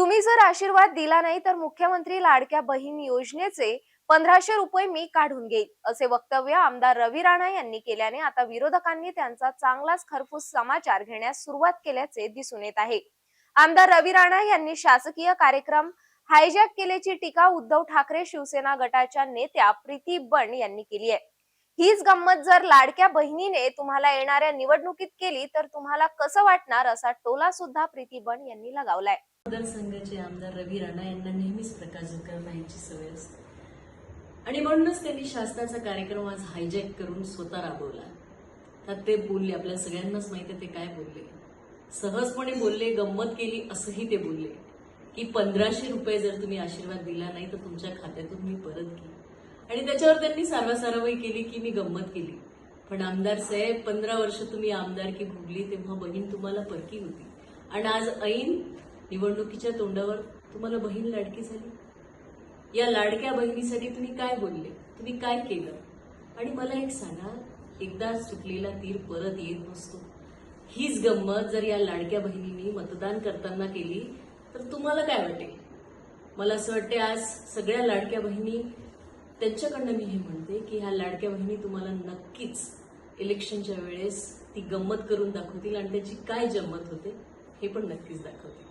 तुम्ही जर आशीर्वाद दिला नाही तर मुख्यमंत्री लाडक्या बहीण योजनेचे पंधराशे रुपये मी काढून घेईन असे वक्तव्य आमदार रवी राणा यांनी केल्याने आता विरोधकांनी त्यांचा चांगलाच खरपूस समाचार घेण्यास सुरुवात केल्याचे दिसून येत आहे. आमदार रवी राणा यांनी शासकीय कार्यक्रम हायजॅक केल्याची टीका उद्धव ठाकरे शिवसेना गटाच्या नेत्या प्रीती बंड यांनी केली आहे. हीच गंमत जर लाडक्या बहिणीने तुम्हाला येणाऱ्या निवडणुकीत केली तर तुम्हाला कसं वाटणार? असा टोला सुद्धा प्रीती बन यांनी लगावलाय. मतदारसंघाचे आमदार रवी राणा यांना नेहमीच प्रकाश यांची सवय असते. आणि म्हणूनच त्यांनी शासनाचा कार्यक्रम आज हायजॅक करून स्वतः राबवला. तर ते बोलले आपल्या सगळ्यांनाच माहिती आहे ते काय बोलले. सहजपणे बोलले गंमत केली असंही ते बोलले. की पंधराशे रुपये जर तुम्ही आशीर्वाद दिला नाही तर तुमच्या खात्यातून मी परत घेईन. आणि त्याच्यावर त्यांनी सारवासारवाई केली की मी गंमत केली. पण आमदार साहेब पंधरा वर्ष तुम्ही आमदारकी भोगली तेव्हा बहीण तुम्हाला परकी होती. आणि आज ऐन निवडणुकीच्या तोंडावर तुम्हाला बहीण लाडकी झाली. या लाडक्या बहिणीसाठी तुम्ही काय बोलले? तुम्ही काय केलं? आणि मला एक सांगा एकदा सुटलेला तीर परत येत नसतो. हीच गंमत जर या लाडक्या बहिणींनी मतदान करताना केली तर तुम्हाला काय वाटेल? मला असं वाटते आज सगळ्या लाडक्या बहिणी त्यांच्याकडनं मी हे म्हणते की ह्या लाडक्या बहिणी तुम्हाला नक्कीच इलेक्शनच्या वेळेस ती गंमत करून दाखवतील आणि त्याची काय जम्मत होते हे पण नक्कीच दाखवतील.